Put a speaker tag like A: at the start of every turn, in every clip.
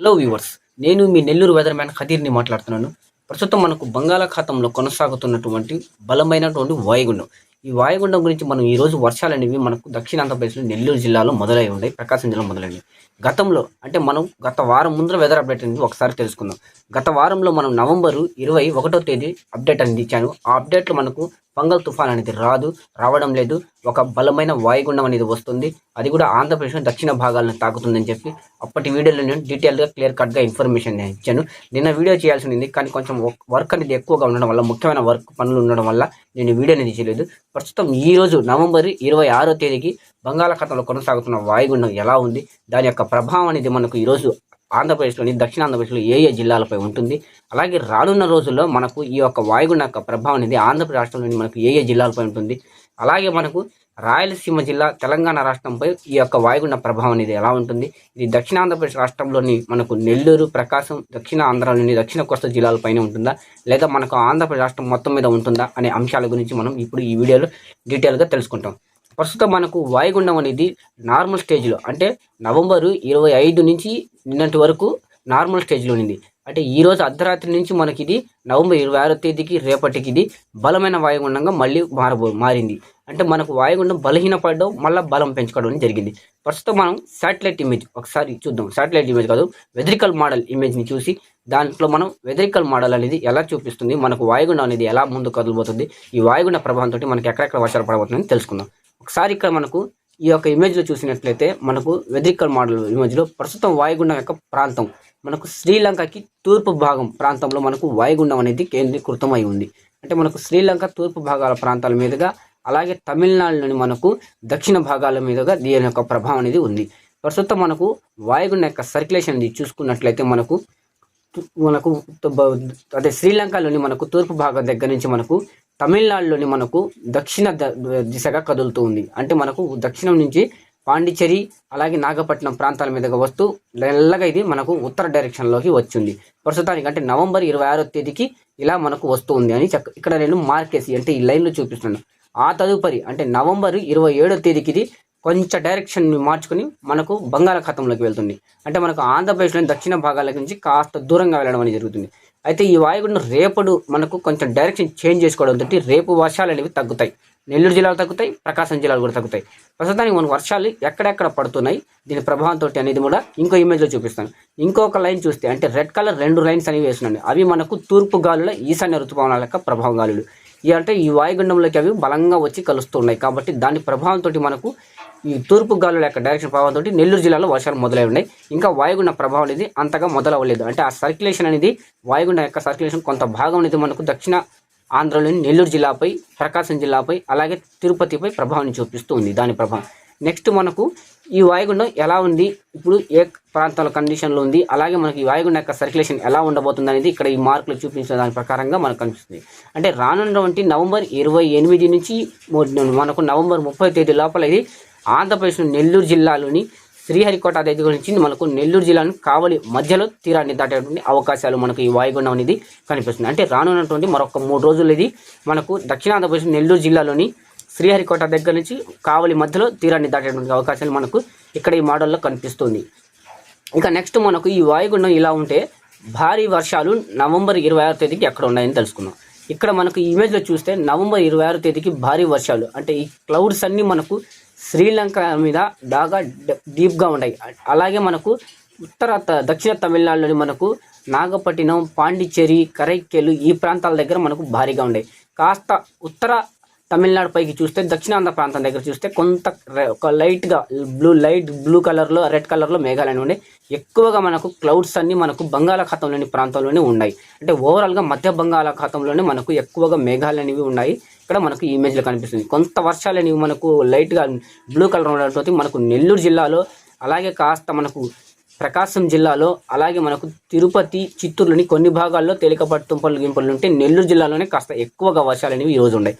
A: Hello viewers నేను మీ Nellore weather man ఖదీర్ని మాట్లాడుతున్నాను. ప్రస్తుతం మనకు బంగాళాఖాతంలో కొనసాగుతున్నటువంటి బలమైనటువంటి వాయుగుండం. ఈ వాయుగుండం గురించి మనం ఈ రోజు వర్షాలు అనేవి మనకు దక్షిణ ఆంధ్రప్రదేశ్లో నెల్లూరు జిల్లాలో మొదలై ఉన్నాయి ప్రకాశం జిల్లా మొదలైనవి. గతంలో అంటే మనం గత వారం ముందర వెదర్ అప్డేట్ అనేది ఒకసారి తెలుసుకుందాం. గత వారంలో మనం నవంబరు ఇరవై ఒకటో తేదీ అప్డేట్ అనేది ఇచ్చాను. ఆ అప్డేట్లో మనకు పొంగల్ తుఫాన్ అనేది రాదు రావడం లేదు. ఒక బలమైన వాయుగుండం అనేది వస్తుంది. అది కూడా ఆంధ్రప్రదేశ్ దక్షిణ భాగాలను తాకుతుందని చెప్పి అప్పటి వీడియోలో నేను డీటెయిల్గా క్లియర్ కట్గా ఇన్ఫర్మేషన్ ఇచ్చాను. నిన్న వీడియో చేయాల్సి ఉంది కానీ కొంచెం వర్క్ అనేది ఎక్కువగా ఉండడం వల్ల ముఖ్యమైన వర్క్ పనులు ఉండడం వల్ల నేను వీడియో అనేది చేయలేదు. ప్రస్తుతం ఈ రోజు నవంబర్ ఇరవై ఆరో తేదీకి బంగాళాఖాతంలో కొనసాగుతున్న వాయుగుండం ఎలా ఉంది? దాని యొక్క ప్రభావం అనేది మనకు ఈరోజు ఆంధ్రప్రదేశ్లోని దక్షిణ ఆంధ్రప్రదేశ్లో ఏ ఏ జిల్లాలపై ఉంటుంది? అలాగే రానున్న రోజుల్లో మనకు ఈ యొక్క వాయుగుండం యొక్క ప్రభావం అనేది ఆంధ్రప్రదేశ్ రాష్ట్రంలోని మనకు ఏ ఏ జిల్లాలపై ఉంటుంది? అలాగే మనకు రాయలసీమ జిల్లా తెలంగాణ రాష్ట్రంపై ఈ యొక్క వాయుగుండ ప్రభావం అనేది ఎలా ఉంటుంది? ఇది దక్షిణ ఆంధ్రప్రదేశ్ రాష్ట్రంలోని మనకు నెల్లూరు ప్రకాశం దక్షిణ ఆంధ్రలోని దక్షిణ కోస్తా జిల్లాలపైన ఉంటుందా? లేదా మనకు ఆంధ్రప్రదేశ్ రాష్ట్రం మొత్తం మీద ఉంటుందా? అనే అంశాల గురించి మనం ఇప్పుడు ఈ వీడియోలో డీటెయిల్గా తెలుసుకుంటాం. ప్రస్తుతం మనకు వాయుగుండం అనేది నార్మల్ స్టేజ్లో అంటే నవంబరు ఇరవై ఐదు నుంచి నిన్నటి వరకు నార్మల్ స్టేజ్లో ఉంది అంటే ఈ రోజు అర్ధరాత్రి నుంచి మనకి ఇది నవంబర్ ఇరవై ఆరో తేదీకి రేపటికి ఇది బలమైన వాయుగుండంగా మళ్ళీ మారబో మారింది. అంటే మనకు వాయుగుండం బలహీనపడడం మళ్ళీ బలం పెంచుకోవడం జరిగింది. ప్రస్తుతం మనం శాటిలైట్ ఇమేజ్ ఒకసారి చూద్దాం. శాటిలైట్ ఇమేజ్ కాదు వెదరికల్ మోడల్ ఇమేజ్ని చూసి దాంట్లో మనం వెదరికల్ మోడల్ అనేది ఎలా చూపిస్తుంది మనకు వాయుగుండం అనేది ఎలా ముందు కదలబోతుంది ఈ వాయుగుండ ప్రభావంతో మనకి ఎక్కడెక్కడ వర్షాలు పడబోతుందని తెలుసుకుందాం. ఒకసారి ఇక్కడ మనకు ఈ యొక్క ఇమేజ్లో చూసినట్లయితే మనకు వెదరికల్ మోడల్ ఇమేజ్లో ప్రస్తుతం వాయుగుండం యొక్క ప్రాంతం మనకు శ్రీలంకకి తూర్పు భాగం ప్రాంతంలో మనకు వాయుగుండం అనేది కేంద్రీకృతమై ఉంది. అంటే మనకు శ్రీలంక తూర్పు భాగాల ప్రాంతాల మీదుగా అలాగే తమిళనాడులోని మనకు దక్షిణ భాగాల మీదుగా దీని యొక్క ప్రభావం అనేది ఉంది. ప్రస్తుతం మనకు వాయుగుండం యొక్క సర్క్యులేషన్ అనేది చూసుకున్నట్లయితే మనకు మనకు అదే శ్రీలంకలోని మనకు తూర్పు భాగం దగ్గర నుంచి మనకు తమిళనాడులోని మనకు దక్షిణ దిశగా కదులుతూ ఉంది. అంటే మనకు దక్షిణం నుంచి పాండిచ్చేరి అలాగే నాగపట్నం ప్రాంతాల మీదుగా వస్తూ మెల్లగా ఇది మనకు ఉత్తర డైరెక్షన్లోకి వచ్చింది. ప్రస్తుతానికి అంటే నవంబర్ ఇరవై ఆరో తేదీకి ఇలా మనకు వస్తూ ఉంది అని ఇక్కడ నేను మార్కేసి అంటే ఈ లైన్లో చూపిస్తున్నాను. ఆ తదుపరి అంటే నవంబర్ ఇరవై ఏడో తేదీకి ఇది కొంచెం డైరెక్షన్ మార్చుకుని మనకు బంగాళాఖాతంలోకి వెళ్తుంది. అంటే మనకు ఆంధ్రప్రదేశ్లోని దక్షిణ భాగాల నుంచి కాస్త దూరంగా వెళ్ళడం అనేది జరుగుతుంది. అయితే ఈ వాయుగుండం రేపడు మనకు కొంచెం డైరెక్షన్ చేంజ్ చేసుకోవడంతో రేపు వర్షాలు అనేవి తగ్గుతాయి. నెల్లూరు జిల్లాలో తగ్గుతాయి ప్రకాశం జిల్లాలు కూడా తగ్గుతాయి. ప్రస్తుతానికి మనకు వర్షాలు ఎక్కడెక్కడ పడుతున్నాయి దీని ప్రభావంతో అనేది కూడా ఇంకో ఇమేజ్లో చూపిస్తాను. ఇంకొక లైన్ చూస్తే అంటే రెడ్ కలర్ రెండు లైన్స్ అనేవి వేస్తున్నాయి అవి మనకు తూర్పు గాలుల ఈశాన్య ఋతుపవనాల యొక్క ప్రభావం గాలులు. ఇవి అంటే ఈ వాయుగుండంలోకి అవి బలంగా వచ్చి కలుస్తున్నాయి. కాబట్టి దాని ప్రభావంతో మనకు ఈ తూర్పు గాలుల యొక్క డైరెక్షన్ ప్రభావంతో నెల్లూరు జిల్లాలో వర్షాలు మొదలై ఉన్నాయి. ఇంకా వాయుగుండ ప్రభావం అనేది అంతగా మొదలవ్వలేదు. అంటే ఆ సర్క్యులేషన్ అనేది వాయుగుండ యొక్క సర్క్యులేషన్ కొంత భాగం అనేది మనకు దక్షిణ ఆంధ్రలోని నెల్లూరు జిల్లాపై ప్రకాశం జిల్లాపై అలాగే తిరుపతిపై ప్రభావాన్ని చూపిస్తూ ఉంది. దాని ప్రభావం. నెక్స్ట్ మనకు ఈ వాయుగుండం ఎలా ఉంది? ఇప్పుడు ఏ ప్రాంతాల కండిషన్లో ఉంది? అలాగే మనకి ఈ వాయుగుండం యొక్క సర్క్యులేషన్ ఎలా ఉండబోతుంది అనేది ఇక్కడ ఈ మార్కులు చూపించిన దాని ప్రకారంగా మనకు కనిపిస్తుంది. అంటే రానున్నటువంటి నవంబర్ ఇరవై ఎనిమిది నుంచి మనకు నవంబర్ ముప్పై తేదీ లోపల ఇది ఆంధ్రప్రదేశ్ నెల్లూరు జిల్లాలోని శ్రీహరికోట దగ్గర నుంచి మనకు నెల్లూరు జిల్లాను కావలి మధ్యలో తీరాన్ని దాటేటువంటి అవకాశాలు మనకు ఈ వాయుగుండం అనేది కనిపిస్తుంది. అంటే రానున్నటువంటి మరొక మూడు రోజులు ఇది మనకు దక్షిణాంధ్రప్రదేశ్ నెల్లూరు జిల్లాలోని శ్రీహరికోట దగ్గర నుంచి కావలి మధ్యలో తీరాన్ని దాటేటువంటి అవకాశాలు మనకు ఇక్కడ ఈ మోడల్లో కనిపిస్తుంది. ఇక నెక్స్ట్ మనకు ఈ వాయుగుండం ఇలా ఉంటే భారీ వర్షాలు నవంబర్ ఇరవై ఆరో తేదీకి ఎక్కడ ఉన్నాయని తెలుసుకుందాం. ఇక్కడ మనకు ఇమేజ్లో చూస్తే నవంబర్ ఇరవై ఆరో తేదీకి భారీ వర్షాలు. అంటే ఈ క్లౌడ్స్ అన్నీ మనకు శ్రీలంక మీద బాగా డీప్గా ఉన్నాయి. అలాగే మనకు ఉత్తర దక్షిణ తమిళనాడులోని మనకు నాగపట్టినం పాండిచ్చేరి కరైక్కెలు ఈ ప్రాంతాల దగ్గర మనకు భారీగా ఉన్నాయి. కాస్త ఉత్తర తమిళనాడు పైకి చూస్తే దక్షిణాంధ్ర ప్రాంతం దగ్గర చూస్తే కొంత ఒక లైట్గా బ్లూ లైట్ బ్లూ కలర్లో రెడ్ కలర్లో మేఘాలు అనేవి ఉన్నాయి. ఎక్కువగా మనకు క్లౌడ్స్ అన్ని మనకు బంగాళాఖాతంలోని ప్రాంతంలోనే ఉన్నాయి. అంటే ఓవరాల్గా మధ్య బంగాళాఖాతంలోనే మనకు ఎక్కువగా మేఘాలు అనేవి ఉన్నాయి. ఇక్కడ మనకు ఇమేజ్లో కనిపిస్తుంది. కొంత వర్షాలు అనేవి మనకు లైట్గా బ్లూ కలర్ ఉండడంతో మనకు నెల్లూరు జిల్లాలో అలాగే కాస్త మనకు ప్రకాశం జిల్లాలో అలాగే మనకు తిరుపతి చిత్తూరులోని కొన్ని భాగాల్లో తేలికపాటి తుంపలు గింపలు ఉంటే నెల్లూరు జిల్లాలోనే కాస్త ఎక్కువగా వర్షాలు అనేవి ఈరోజు ఉన్నాయి.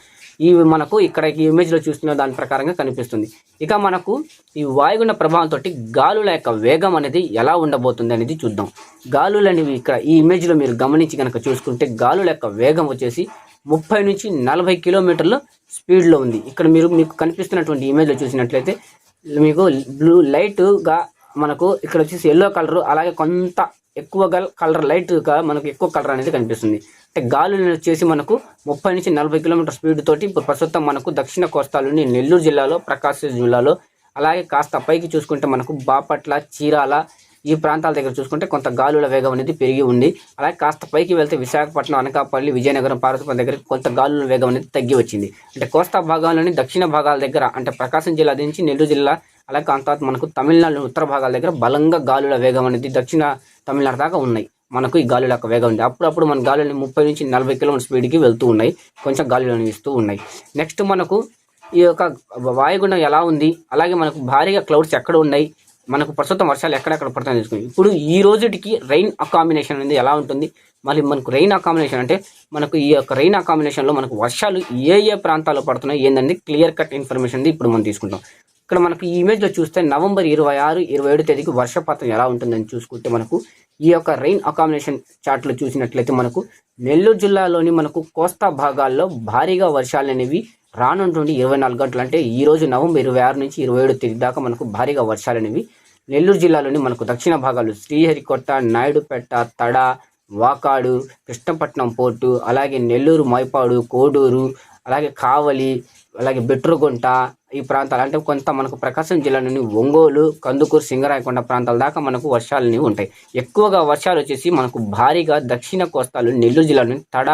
A: ఇవి మనకు ఇక్కడ ఈ ఇమేజ్లో చూస్తున్న దాని ప్రకారంగా కనిపిస్తుంది. ఇక మనకు ఈ వాయుగుండ ప్రభావంతో గాలుల యొక్క వేగం అనేది ఎలా ఉండబోతుంది అనేది చూద్దాం. గాలులు అనేవి ఇక్కడ ఈ ఇమేజ్లో మీరు గమనించి కనుక చూసుకుంటే గాలుల యొక్క వేగం వచ్చేసి ముప్పై నుంచి నలభై కిలోమీటర్ల స్పీడ్లో ఉంది. ఇక్కడ మీరు మీకు కనిపిస్తున్నటువంటి ఇమేజ్లో చూసినట్లయితే మీకు బ్లూ లైట్గా మనకు ఇక్కడ వచ్చేసి ఎల్లో కలర్ అలాగే కొంత ఎక్కువ కలర్ లైట్గా మనకు ఎక్కువ కలర్ అనేది కనిపిస్తుంది. అంటే గాలులు వచ్చేసి మనకు ముప్పై నుంచి నలభై కిలోమీటర్ స్పీడ్ తోటి ఇప్పుడు ప్రస్తుతం మనకు దక్షిణ కోస్తాలోని నెల్లూరు జిల్లాలో ప్రకాశం జిల్లాలో అలాగే కాస్త పైకి చూసుకుంటే మనకు బాపట్ల చీరాల ఈ ప్రాంతాల దగ్గర చూసుకుంటే కొంత గాలుల వేగం అనేది పెరిగి ఉంది. అలాగే కాస్త పైకి వెళ్తే విశాఖపట్నం అనకాపల్లి విజయనగరం పార్వతీపురం దగ్గర కొంత గాలుల వేగం అనేది తగ్గి వచ్చింది. అంటే కోస్తా భాగాల్లోని దక్షిణ భాగాల దగ్గర అంటే ప్రకాశం జిల్లా నుంచి నెల్లూరు జిల్లా అలాగే కొంత మనకు తమిళనాడు ఉత్తర భాగాల దగ్గర బలంగా గాలుల వేగం అనేది దక్షిణ తమిళనాడు దాకా ఉన్నాయి. మనకు ఈ గాలుల యొక్క వేగం ఉంది. అప్పుడప్పుడు మన గాలులు ముప్పై నుంచి నలభై కిలోమీటర్ స్పీడ్కి వెళ్తూ ఉన్నాయి. కొంచెం గాలులు ఇస్తూ ఉన్నాయి. నెక్స్ట్ మనకు ఈ యొక్క వాయుగుండం ఎలా ఉంది? అలాగే మనకు భారీగా క్లౌడ్స్ ఎక్కడ ఉన్నాయి? మనకు ప్రస్తుతం వర్షాలు ఎక్కడెక్కడ పడుతున్నాయి తెలుసుకుని ఇప్పుడు ఈ రోజుటికి రైన్ అకామినేషన్ అనేది ఎలా ఉంటుంది? మళ్ళీ మనకు రైన్ అకామినేషన్ అంటే మనకు ఈ యొక్క రైన్ అకామినేషన్లో మనకు వర్షాలు ఏ ఏ ప్రాంతాల్లో పడుతున్నాయి ఏంటంటే క్లియర్ కట్ ఇన్ఫర్మేషన్ ఇప్పుడు మనం తీసుకుంటాం. ఇక్కడ మనకు ఈ ఇమేజ్లో చూస్తే నవంబర్ ఇరవై ఆరు ఇరవై ఏడు తేదీకి వర్షపాతం ఎలా ఉంటుందని చూసుకుంటే మనకు ఈ యొక్క రైన్ అకామినేషన్ చార్ట్లో చూసినట్లయితే మనకు నెల్లూరు జిల్లాలోని మనకు కోస్తా భాగాల్లో భారీగా వర్షాలు అనేవి రానుంటుండి ఇరవై నాలుగు గంటలు అంటే ఈ రోజు నవంబర్ ఇరవై ఆరు నుంచి ఇరవై ఏడు తేదీ దాకా మనకు భారీగా వర్షాలు అనేవి నెల్లూరు జిల్లాలోని మనకు దక్షిణ భాగాలు శ్రీహరికోట నాయుడుపేట తడ వాకాడు కృష్ణపట్నం పోర్టు అలాగే నెల్లూరు మైపాడు కోడూరు అలాగే కావలి అలాగే బెట్రగుంట ఈ ప్రాంతాలు. అంటే కొంత మనకు ప్రకాశం జిల్లాలోని ఒంగోలు కందుకూరు సింగరాయకొండ ప్రాంతాల దాకా మనకు వర్షాలు అనేవి ఉంటాయి. ఎక్కువగా వర్షాలు వచ్చేసి మనకు భారీగా దక్షిణ కోస్తాలు నెల్లూరు జిల్లా తడ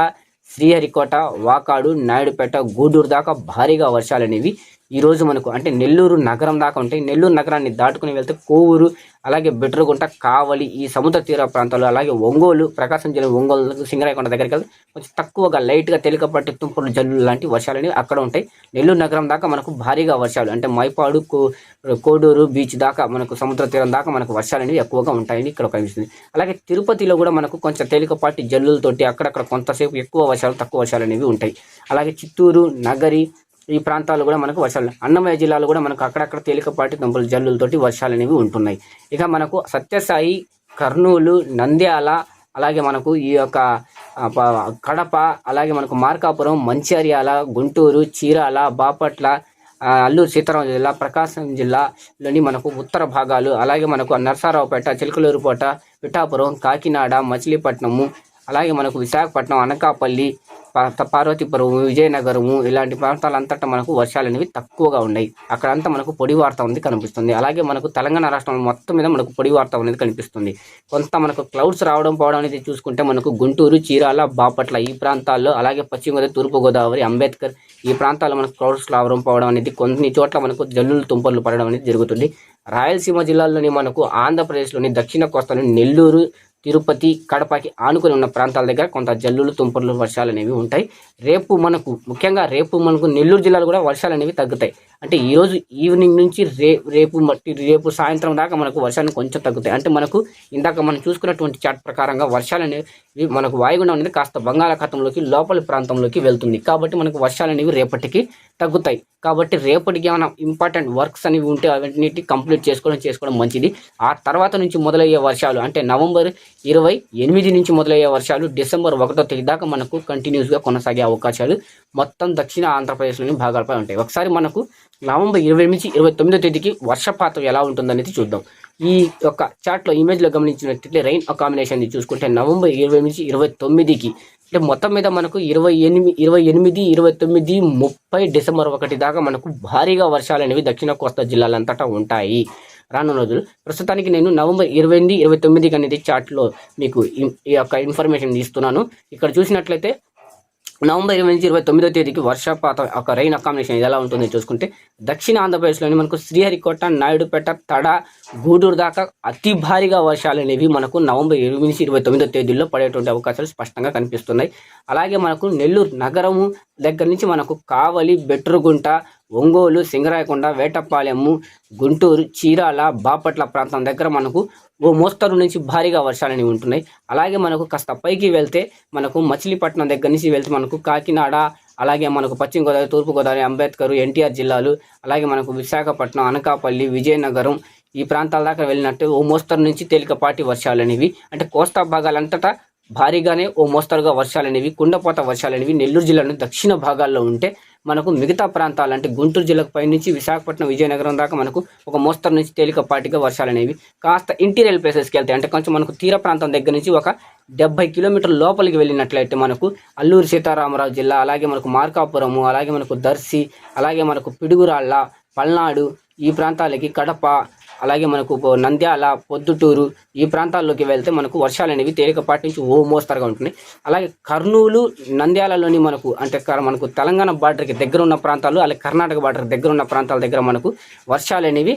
A: శ్రీహరికోట వాకాడు నాయుడుపేట గూడూరు దాకా భారీగా వర్షాలు అనేవి ఈరోజు మనకు అంటే నెల్లూరు నగరం దాకా ఉంటాయి. నెల్లూరు నగరాన్ని దాటుకుని వెళ్తే కోవూరు అలాగే బెట్రగుంట కావలి ఈ సముద్ర తీర ప్రాంతాలు అలాగే ఒంగోలు ప్రకాశం జిల్లా ఒంగోలు సింగరాయకొండ దగ్గరికి వెళ్తే కొంచెం తక్కువగా లైట్గా తేలికపాటి తుంపలు జల్లు లాంటి వర్షాలు అనేవి అక్కడ ఉంటాయి. నెల్లూరు నగరం దాకా మనకు భారీగా వర్షాలు అంటే మైపాడు కో- కోడూరు బీచ్ దాకా మనకు సముద్ర తీరం దాకా మనకు వర్షాలు అనేవి ఎక్కువగా ఉంటాయని ఇక్కడ కనిపిస్తుంది. అలాగే తిరుపతిలో కూడా మనకు కొంచెం తేలికపాటి జల్లులతోటి అక్కడక్కడ కొంతసేపు ఎక్కువ వర్షాలు తక్కువ వర్షాలు అనేవి ఉంటాయి. అలాగే చిత్తూరు నగరి ఈ ప్రాంతాలు కూడా మనకు వర్షాలు అన్నమయ్య జిల్లాలో కూడా మనకు అక్కడక్కడ తేలికపాటి దుంపలు జల్లులతోటి వర్షాలు అనేవి ఉంటున్నాయి. ఇక మనకు సత్యసాయి కర్నూలు నంద్యాల అలాగే మనకు ఈ యొక్క కడప అలాగే మనకు మార్కాపురం మంచిర్యాల గుంటూరు చీరాల బాపట్ల అల్లూరు సీతారాం జిల్లా ప్రకాశం జిల్లాలోని మనకు ఉత్తర భాగాలు అలాగే మనకు నరసారావుపేట చిలకలూరుపేట పిఠాపురం కాకినాడ మచిలీపట్నము అలాగే మనకు విశాఖపట్నం అనకాపల్లి పా- విజయనగరము ఇలాంటి ప్రాంతాలంతటా మనకు వర్షాలు అనేవి తక్కువగా ఉన్నాయి. అక్కడంతా మనకు పొడి వార్త ఉంది కనిపిస్తుంది. అలాగే మనకు తెలంగాణ రాష్ట్రం మొత్తం మీద మనకు పొడి వార్త అనేది కనిపిస్తుంది. కొంత మనకు క్లౌడ్స్ రావడం పోవడం అనేది చూసుకుంటే మనకు గుంటూరు చీరాల బాపట్ల ఈ ప్రాంతాల్లో అలాగే పశ్చిమ గోదావరి తూర్పు గోదావరి అంబేద్కర్ ఈ ప్రాంతాల్లో మనకు క్లౌడ్స్ రావడం పోవడం అనేది కొన్ని చోట్ల మనకు జల్లులు తుంపర్లు పడడం అనేది జరుగుతుంది. రాయలసీమ జిల్లాలోని మనకు ఆంధ్రప్రదేశ్లోని దక్షిణ కోస్తాలోని నెల్లూరు తిరుపతి కడపకి ఆనుకొని ఉన్న ప్రాంతాల దగ్గర కొంత జల్లులు తుంపర్లు వర్షాలు అనేవి ఉంటాయి. రేపు మనకు ముఖ్యంగా రేపు మనకు నెల్లూరు జిల్లాలో కూడా వర్షాలు అనేవి తగ్గుతాయి. అంటే ఈ రోజు ఈవినింగ్ నుంచి రే రేపు మట్టి రేపు సాయంత్రం దాకా మనకు వర్షాలు కొంచెం తగ్గుతాయి. అంటే మనకు ఇందాక మనం చూసుకున్నటువంటి చాట్ ప్రకారంగా వర్షాలు అనేవి మనకు వాయుగుండం అనేది కాస్త బంగాళాఖాతంలోకి లోపలి ప్రాంతంలోకి వెళ్తుంది. కాబట్టి మనకు వర్షాలు అనేవి రేపటికి తగ్గుతాయి. కాబట్టి రేపటికి ఏమైనా ఇంపార్టెంట్ వర్క్స్ అనేవి ఉంటే అవన్నిటి కంప్లీట్ చేసుకోవడం చేసుకోవడం మంచిది. ఆ తర్వాత నుంచి మొదలయ్యే వర్షాలు అంటే నవంబర్ ఇరవై ఎనిమిది నుంచి మొదలయ్యే వర్షాలు డిసెంబర్ ఒకటో తేదీ దాకా మనకు కంటిన్యూస్గా కొనసాగే అవకాశాలు మొత్తం దక్షిణ ఆంధ్రప్రదేశ్లోని భాగాలపై ఉంటాయి. ఒకసారి మనకు నవంబర్ ఇరవై నుంచి ఇరవై తొమ్మిదో తేదీకి వర్షపాతం ఎలా ఉంటుందనేది చూద్దాం. ఈ యొక్క చార్ట్లో ఇమేజ్లో గమనించినట్లయితే రైన్ కాంబినేషన్ చూసుకుంటే నవంబర్ ఇరవై నుంచి ఇరవై తొమ్మిదికి అంటే మొత్తం మీద మనకు ఇరవై ఎనిమిది ఇరవై ఎనిమిది ఇరవై తొమ్మిది ముప్పై డిసెంబర్ ఒకటి దాకా మనకు భారీగా వర్షాలు అనేవి దక్షిణ కోస్తా జిల్లాలంతటా ఉంటాయి. రానున్న రోజులు ప్రస్తుతానికి నేను నవంబర్ ఇరవై ఎనిమిది ఇరవై తొమ్మిదికి అనేది చార్ట్లో మీకు ఈ- ఈ యొక్క ఇన్ఫర్మేషన్ ఇస్తున్నాను. ఇక్కడ చూసినట్లయితే నవంబర్ ఇరవై నుంచి ఇరవై తొమ్మిదో తేదీకి వర్షపాతం ఒక రైన్ అకామిడేషన్ ఎలా ఉంటుందో చూసుకుంటే దక్షిణ ఆంధ్రప్రదేశ్లోని మనకు శ్రీహరికోట నాయుడుపేట తడ గూడూరు దాకా అతి భారీగా వర్షాలు అనేవి మనకు నవంబర్ ఇరవై నుంచి ఇరవై తొమ్మిదో తేదీల్లో పడేటువంటి అవకాశాలు స్పష్టంగా కనిపిస్తున్నాయి. అలాగే మనకు నెల్లూరు నగరము దగ్గర నుంచి మనకు కావలి బెట్రుగుంట ఒంగోలు సింగరాయకొండ వేటపాలెము గుంటూరు చీరాల బాపట్ల ప్రాంతం దగ్గర మనకు ఓ మోస్తరు నుంచి భారీగా వర్షాలు అనేవి ఉంటున్నాయి. అలాగే మనకు కాస్త పైకి వెళ్తే మనకు మచిలీపట్నం దగ్గర నుంచి వెళ్తే మనకు కాకినాడ అలాగే మనకు పశ్చిమ గోదావరి తూర్పు గోదావరి అంబేద్కర్ ఎన్టీఆర్ జిల్లాలు అలాగే మనకు విశాఖపట్నం అనకాపల్లి విజయనగరం ఈ ప్రాంతాల దాకా వెళ్ళినట్టు ఓ మోస్తరు నుంచి తేలికపాటి వర్షాలు అనేవి అంటే కోస్తా భాగాలంతటా భారీగానే ఓ మోస్తరుగా వర్షాలు అనేవి కుండపోత వర్షాలు అనేవి నెల్లూరు జిల్లాలోని దక్షిణ భాగాల్లో ఉంటే మనకు మిగతా ప్రాంతాలు అంటే గుంటూరు జిల్లాకు పైనుంచి విశాఖపట్నం విజయనగరం దాకా మనకు ఒక మోస్తరు నుంచి తేలికపాటిగా వర్షాలు అనేవి కాస్త ఇంటీరియర్ ప్లేసెస్కి వెళ్తాయి అంటే కొంచెం మనకు తీర ప్రాంతం దగ్గర నుంచి ఒక డెబ్బై కిలోమీటర్ల లోపలికి వెళ్ళినట్లయితే మనకు అల్లూరు సీతారామరాజు జిల్లా అలాగే మనకు మార్కాపురము అలాగే మనకు దర్శి అలాగే మనకు పిడుగురాళ్ళ పల్నాడు ఈ ప్రాంతాలకి కడప అలాగే మనకు నంద్యాల పొద్దుటూరు ఈ ప్రాంతాల్లోకి వెళ్తే మనకు వర్షాలు అనేవి తేలికపాటి నుంచి ఓ మోస్తరుగా ఉంటున్నాయి. అలాగే కర్నూలు నంద్యాలలోని మనకు అంటే మనకు తెలంగాణ బార్డర్కి దగ్గర ఉన్న ప్రాంతాలు అలాగే కర్ణాటక బార్డర్ దగ్గర ఉన్న ప్రాంతాల దగ్గర మనకు వర్షాలు అనేవి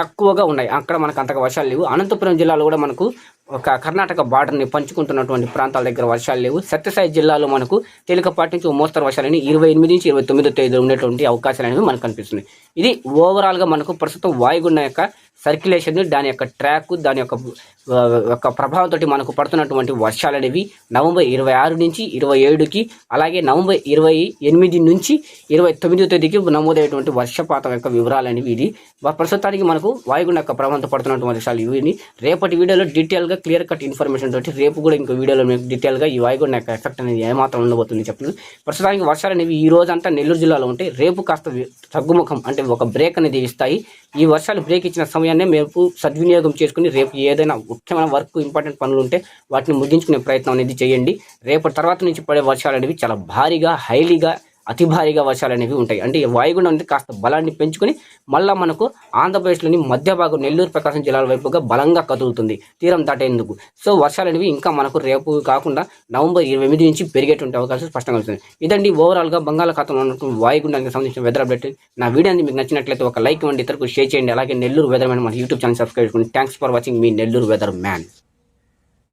A: తక్కువగా ఉన్నాయి. అక్కడ మనకు అంతగా వర్షాలు లేవు. అనంతపురం జిల్లాలో కూడా మనకు ఒక కర్ణాటక బార్డర్ని పంచుకుంటున్నటువంటి ప్రాంతాల దగ్గర వర్షాలు లేవు. సత్యసాయి జిల్లాలో మనకు తేలికపాటి నుంచి ఓ మోస్తరు వర్షాలని ఇరవై ఎనిమిది నుంచి ఇరవై తొమ్మిదో తేదీలో ఉండేటువంటి అవకాశాలు అనేవి మనకు కనిపిస్తున్నాయి. ఇది ఓవరాల్గా మనకు ప్రస్తుతం వాయుగుండం యొక్క సర్క్యులేషన్ దాని యొక్క ట్రాక్ దాని యొక్క యొక్క ప్రభావంతో మనకు పడుతున్నటువంటి వర్షాలు అనేవి నవంబర్ ఇరవై ఆరు నుంచి ఇరవై ఏడుకి అలాగే నవంబర్ ఇరవై ఎనిమిది నుంచి ఇరవై తొమ్మిదో తేదీకి నమోదయ్యేటువంటి వర్షపాతం యొక్క వివరాలు అనేవి ఇది ప్రస్తుతానికి మనకు వాయుగుండ యొక్క ప్రభావంతో పడుతున్నటువంటి వర్షాలు ఇవి రేపటి వీడియోలో డీటెయిల్గా క్లియర్ కట్ ఇన్ఫర్మేషన్ తోటి రేపు కూడా ఇంకో వీడియోలో మీకు డీటెయిల్గా ఈ వాయుగుండ యొక్క ఎఫెక్ట్ అనేది ఏమాత్రం ఉండబోతుంది చెప్పండి ప్రస్తుతానికి వర్షాలు అనేవి ఈ రోజంతా నెల్లూరు జిల్లాలో ఉంటే రేపు కాస్త తగ్గుముఖం అంటే ఒక బ్రేక్ అనేది ఇస్తాయి. ఈ వర్షాలు బ్రేక్ ఇచ్చిన సమయాన్ని మేము సద్వినియోగం చేసుకుని రేపు ఏదైనా ముఖ్యమైన వర్క్ ఇంపార్టెంట్ పనులు ఉంటే వాటిని ముగించుకునే ప్రయత్నం అనేది చేయండి. రేపటి తర్వాత నుంచి పడే వర్షాలు అనేవి చాలా భారీగా హైలీగా అతి భారీగా వర్షాలు అనేవి ఉంటాయి. అంటే ఈ వాయుగుండం అనేది కాస్త బలాన్ని పెంచుకొని మళ్ళీ మనకు ఆంధ్రప్రదేశ్లోని మధ్య భాగం నెల్లూరు ప్రకాశం జిల్లాల వైపుగా బలంగా కదులుతుంది. తీరం దాటేందుకు. సో వర్షాలు అనేవి ఇంకా మనకు రేపు కాకుండా నవంబర్ ఇరవై ఎనిమిది నుంచి పెరిగేటువంటి అవకాశం స్పష్టంగా ఉంటుంది ఇదండి ఓవరాల్గా బంగాళాఖాతంలో ఉన్నటువంటి వాయుగుండానికి సంబంధించిన వెదర్ అప్డేట్ నా వీడియోని మీకు నచ్చినట్లయితే ఒక లైక్ ఇవ్వండి. ఇతరులకు షేర్ చేయండి. అలాగే నెల్లూరు వెదర్ మ్యాన్ మన యూట్యూబ్ ఛానల్ సబ్స్క్రైబ్ చేసుకోండి థ్యాంక్స్ ఫర్ వాచింగ్ మీ నెల్లూరు వెదర్ మ్యాన్